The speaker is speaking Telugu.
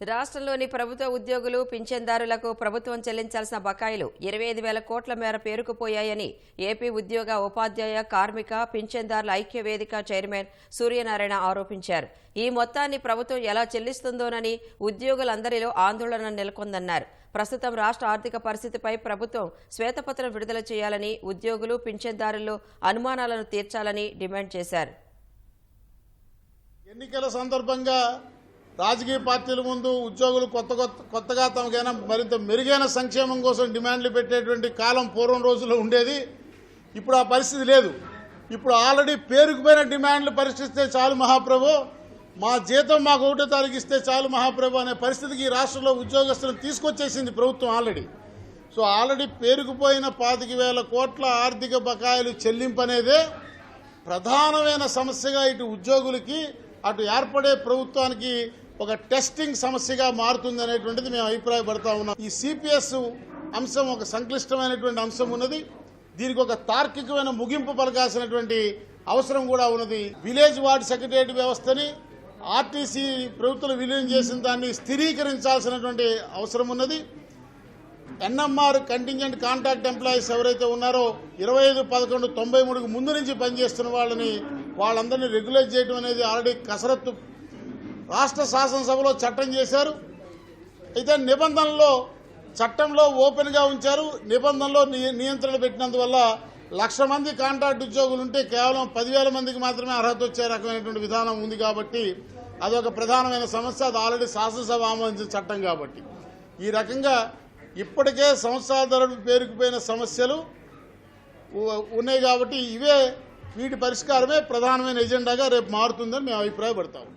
రాష్ట్రంలోని ప్రభుత్వ ఉద్యోగులు పింఛన్దారులకు ప్రభుత్వం చెల్లించాల్సిన బకాయిలు ఇరవై ఐదు వేల కోట్ల మేర పేరుకుపోయాయని ఏపీ ఉద్యోగ ఉపాధ్యాయ కార్మిక పింఛన్దారుల ఐక్య వేదిక చైర్మన్ సూర్యనారాయణ ఆరోపించారు. ఈ మొత్తాన్ని ప్రభుత్వం ఎలా చెల్లిస్తుందోనని ఉద్యోగులందరిలో ఆందోళన నెలకొందన్నారు. ప్రస్తుతం రాష్ట్ర ఆర్థిక పరిస్థితిపై ప్రభుత్వం శ్వేతపత్రం విడుదల చేయాలని ఉద్యోగులు పింఛన్దారుల్లో అనుమానాలను తీర్చాలని డిమాండ్ చేశారు. ఎన్నికల సందర్భంగా రాజకీయ పార్టీల ముందు ఉద్యోగులు కొత్త కొత్త కొత్తగా తమకైనా మరింత మెరుగైన సంక్షేమం కోసం డిమాండ్లు పెట్టేటువంటి కాలం పూర్వం రోజుల్లో ఉండేది. ఇప్పుడు ఆ పరిస్థితి లేదు. ఇప్పుడు ఆల్రెడీ పేరుకుపోయిన డిమాండ్లు పరిశీలిస్తే చాలు మహాప్రభు. మా జీతం మాకు ఒకటో తారీఖు ఇస్తే చాలు మహాప్రభు అనే పరిస్థితికి ఈ రాష్ట్రంలో ఉద్యోగస్తులను తీసుకొచ్చేసింది ప్రభుత్వం ఆల్రెడీ. సో ఆల్రెడీ పేరుకుపోయిన పాతిక వేల కోట్ల ఆర్థిక బకాయిలు చెల్లింపు అనేదే ప్రధానమైన సమస్యగా ఇటు ఉద్యోగులకి అటు ఏర్పడే ప్రభుత్వానికి ఒక టెస్టింగ్ సమస్యగా మారుతుంది అనేటువంటిది మేము అభిప్రాయపడతా ఉన్నాం. ఈ సిపిఎస్ అంశం ఒక సంక్లిష్టమైనటువంటి అంశం ఉన్నది. దీనికి ఒక తార్కికమైన ముగింపు పలకాల్సినటువంటి అవసరం కూడా ఉన్నది. విలేజ్ వార్డ్ సెక్రటరియట్ వ్యవస్థని ఆర్టీసీ ప్రభుత్వం విలీనం చేసిన దాన్ని స్థిరీకరించాల్సినటువంటి అవసరం ఉన్నది. ఎన్ఎంఆర్ కంటింజెంట్ కాంట్రాక్ట్ ఎంప్లాయీస్ ఎవరైతే ఉన్నారో ఇరవై ఐదు పదకొండు తొంభై మూడుకు ముందు నుంచి పనిచేస్తున్న వాళ్ళని వాళ్ళందరినీ రెగ్యులేట్ చేయడం అనేది ఆల్రెడీ కసరత్తు రాష్ట్ర శాసనసభలో చట్టం చేశారు. అయితే నిబంధనలో చట్టంలో ఓపెన్గా ఉంచారు. నిబంధనలో నియంత్రణ పెట్టినందువల్ల లక్ష మంది కాంట్రాక్ట్ ఉద్యోగులు ఉంటే కేవలం పదివేల మందికి మాత్రమే అర్హత వచ్చే రకమైనటువంటి విధానం ఉంది కాబట్టి అదొక ప్రధానమైన సమస్య. అది ఆల్రెడీ శాసనసభ ఆమోదించిన చట్టం కాబట్టి. ఈ రకంగా ఇప్పటికే సంవత్సరాల ధరలు పేరుకుపోయిన సమస్యలు ఉన్నాయి కాబట్టి ఇవే వీటి పరిష్కారమే ప్రధానమైన ఎజెండాగా రేపు మారుతుందని మేము అభిప్రాయపడతాము